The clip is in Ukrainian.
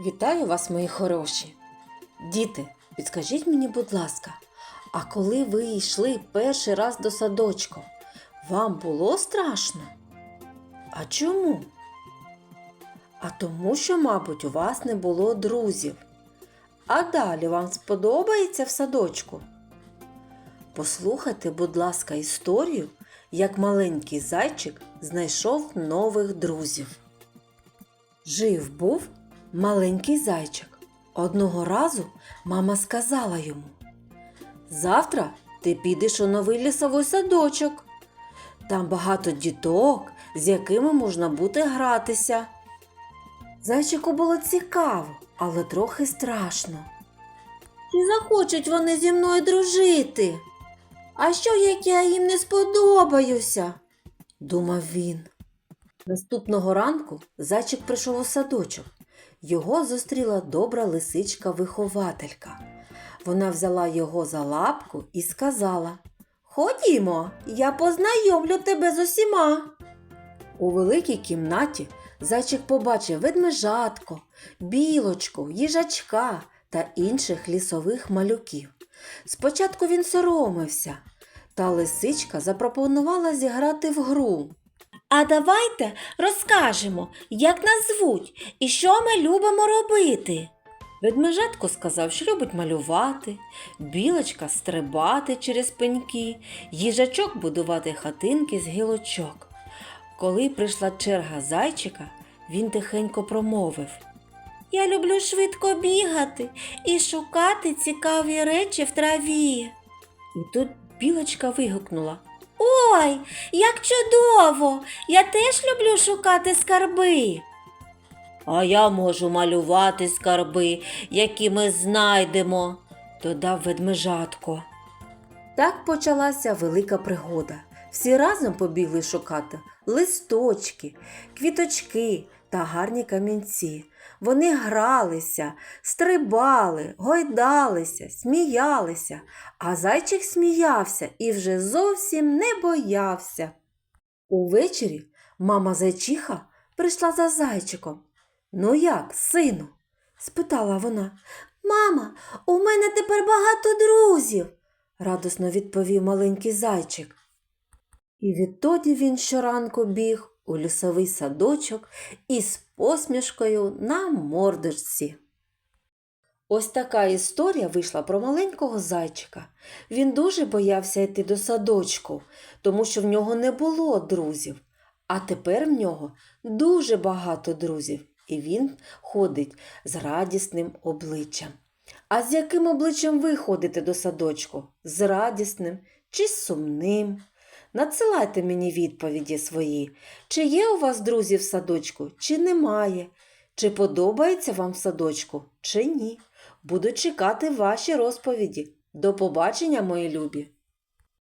Вітаю вас, мої хороші. Діти, підскажіть мені, будь ласка, а коли ви йшли перший раз до садочку, вам було страшно? А чому? А тому, що, мабуть, у вас не було друзів. А далі вам сподобається в садочку? Послухайте, будь ласка, історію, як маленький зайчик знайшов нових друзів. Жив був маленький зайчик. Одного разу мама сказала йому: Завтра ти підеш у новий лісовий садочок. Там багато діток, з якими можна буде гратися. Зайчику було цікаво, але трохи страшно. Чи захочуть вони зі мною дружити? А що, як я їм не сподобаюся? думав він. Наступного ранку зайчик прийшов у садочок. Його зустріла добра лисичка-вихователька. Вона взяла його за лапку і сказала: Ходімо, я познайомлю тебе з усіма. У великій кімнаті зайчик побачив ведмежатко, білочку, їжачка та інших лісових малюків. Спочатку він соромився, та лисичка запропонувала зіграти в гру. А давайте розкажемо, як нас звуть і що ми любимо робити. Ведмежатко сказав, що любить малювати, білочка стрибати через пеньки, їжачок будувати хатинки з гілочок. Коли прийшла черга зайчика, він тихенько промовив Я люблю швидко бігати і шукати цікаві речі в траві. І тут білочка вигукнула Ой, як чудово! Я теж люблю шукати скарби. А я можу малювати скарби, які ми знайдемо, додав ведмежатко. Так почалася велика пригода. Всі разом побігли шукати листочки, квіточки та гарні камінці. Вони гралися, стрибали, гойдалися, сміялися, а зайчик сміявся і вже зовсім не боявся. Увечері мама зайчиха прийшла за зайчиком. Ну як, сину? спитала вона. Мама, у мене тепер багато друзів, радосно відповів маленький зайчик. І відтоді він щоранку біг у лісовий садочок із посмішкою на мордочці. Ось така історія вийшла про маленького зайчика. Він дуже боявся йти до садочку, тому що в нього не було друзів. А тепер в нього дуже багато друзів, і він ходить з радісним обличчям. А з яким обличчям ви ходите до садочку? З радісним чи з сумним? Надсилайте мені відповіді свої, чи є у вас друзі в садочку, чи немає, чи подобається вам в садочку, чи ні. Буду чекати ваші розповіді. До побачення, мої любі!